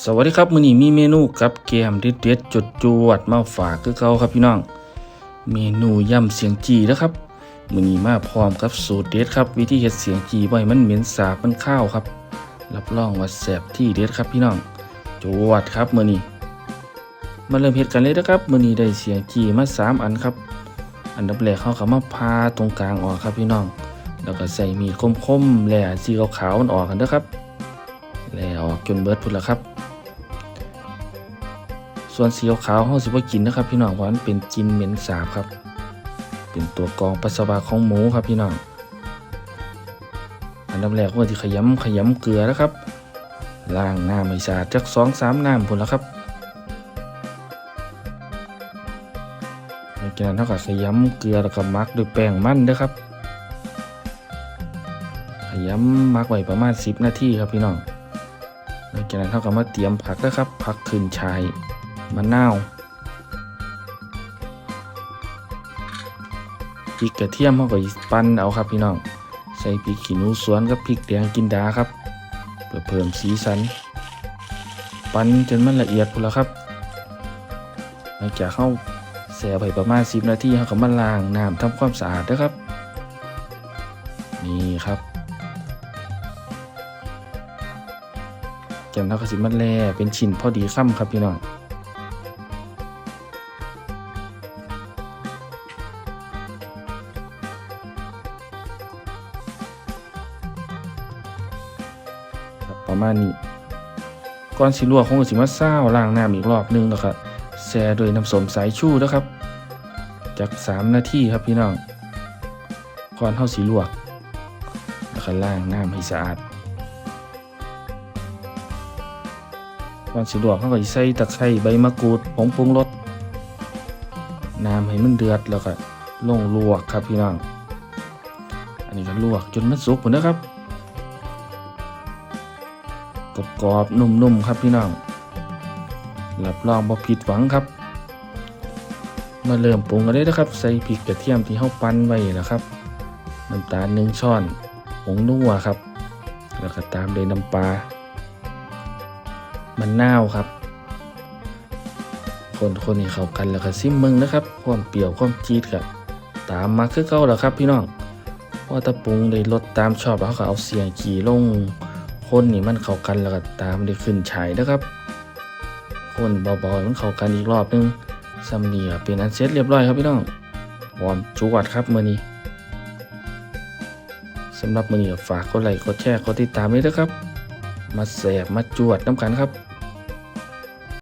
สวัสดีครับมื้อนี้มีเมนูกับแกมเด็ดๆจดจวดมาฝากคือเก่าครับพี่น้อง เมนูยำเสียงจีนะครับมื้อนี้มาพร้อมกับสูตรเด็ดครับ วิธีเฮ็ดเสียงจีบ่ให้มันเหม็นสาบมันข้าวครับ รับรองว่าแซ่บที่เด็ดครับพี่น้องจวดครับมื้อนี้มาเริ่มเฮ็ดกันเลยนะครับมื้อนี้ได้เสียงจีมาสามอันครับ อันดับแรกเขาก็มาพาตรงกลางออกครับพี่น้อง แล้วก็ใส่มีดคมๆแหล่สีขาวๆมันออกกันเด้อครับ แล่ออกจนเบิร์ดพุ่นละครับ ส่วนสีขาวๆเขาสิบ่กินนะครับ พี่น้องเพราะมันเป็นกินเหม็นสาบครับ เป็นตัวกรองปัสสาวะของหมูครับพี่น้องอันดับแรกว่าที่ขยำขยำเกลือนะครับล้างหน้ำให้สะอาดจักสองสามน้ำพุ่นละครับจากนั้นเราก็ขยำเกลือแล้วก็มักด้วยแป้งมันเด้อครับขยำหมักไว้ประมาณ 10 นาทีครับพี่น้อง หลังจากนั้นเราก็มาเตรียมผักนะครับผักขึ้นชายมะนาวพริกกระเทียมเราก็ปั้นเอาครับพี่น้อง ใส่พริกขี้หนูสวนกับพริกแดงกินดาครับ เพื่อเพิ่มสีสัน ปั้นจนมันละเอียดพุ่นแล้วครับ หลังจากเข้าแส่ไปประมาณ 10 นาทีเราก็มาล้างน้ำทำความสะอาดนะครับ นี่ครับ จากนั้นก็สิมันแล่เป็นชิ้นพอดีค่ำครับพี่น้องประมาณนี้ก่อนสิลวกคงก็สิมาซ่าวล้างน้ำอีกรอบนึงแล้วครับแช่ด้วยน้ำสมสายชูนะครับ จาก 3 นาทีครับพี่น้องก่อนเฮาสิลวกแล้วก็ล้างน้ำให้สะอาด ก่อนสิลวกเขาก็ใส่ตะไคร้ใบมะกรูดผงปรุงรสน้ำให้มันเดือดแล้วก็ลงลวกครับพี่น้องอันนี้ก็ลวกจนมันสุกหมดนะครับกรอบๆนุ่มๆครับพี่น้องรับรองบ่ผิดหวังครับ มาเริ่มปรุงกันเลยนะครับ ใส่พริกกระเทียมที่เฮาปั้นไว้นะครับน้ำตาลหนึ่งช้อนผงนัวครับ แล้วก็ตามด้วยน้ำปลา มันนาวครับ คนคนนี้เข้ากันแล้วก็ซิมมึงนะครับความเปรี้ยวความจี๊ดกับตามมาคือเก่าแล้วครับพี่น้องพอตะปรุงได้รสตามชอบแล้วก็เอาเสียงขี่ลง คนนี่มันเข้ากันแล้วก็ตามได้ขึ้นฉายนะครับ คนเบาๆมันเข้ากันอีกรอบนึงซัมเนียเป็นอันเสร็จเรียบร้อยครับพี่น้องวอมจวดครับมื้อนี้สำหรับมื้อนี้ฝากกดไลค์กดแชร์กดติดตามด้วยนะครับ มาแสบมาจวดน้ำกันครับ